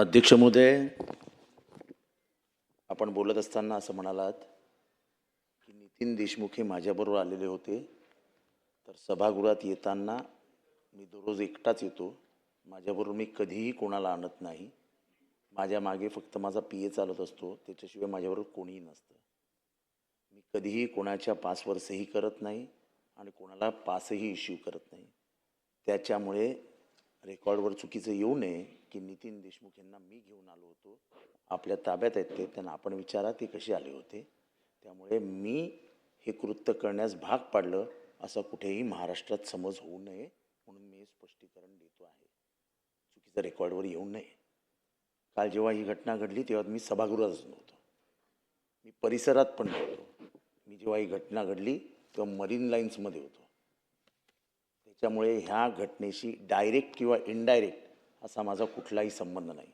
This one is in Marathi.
अध्यक्ष महोदय आपण बोलत असताना असं म्हणालात की नितीन देशमुख हे माझ्याबरोबर आलेले होते. तर सभागृहात येताना मी दररोज एकटाच येतो. माझ्याबरोबर मी कधीही कोणाला आणत नाही. माझ्या मागे फक्त माझा पी ए चालत असतो. त्याच्याशिवाय माझ्याबरोबर कोणीही नसतं. मी कधीही कोणाच्या पासवर सही करत नाही आणि कोणाला पासही इश्यू करत नाही. त्याच्यामुळे रेकॉर्डवर चुकीचं येऊ नये. की नितीन देशमुख यांना मी घेऊन आलो होतो. आपल्या ताब्यात आहेत ते. त्यांना आपण विचारा ते कसे आले होते? त्यामुळे मी हे कृत्य करण्यास भाग पाडलं असं कुठेही महाराष्ट्रात समज होऊ नये म्हणून मी हे स्पष्टीकरण देतो आहे. चुकीचं रेकॉर्डवर येऊ नये. काल जेव्हा ही घटना घडली तेव्हा मी सभागृहातच नव्हतो. मी परिसरात पण नव्हतो. मी जेव्हा ही घटना घडली तेव्हा मरीन लाईन्समध्ये होतो. त्याच्यामुळे ह्या घटनेशी डायरेक्ट किंवा इनडायरेक्ट असा माझा कुठलाही संबंध नाही.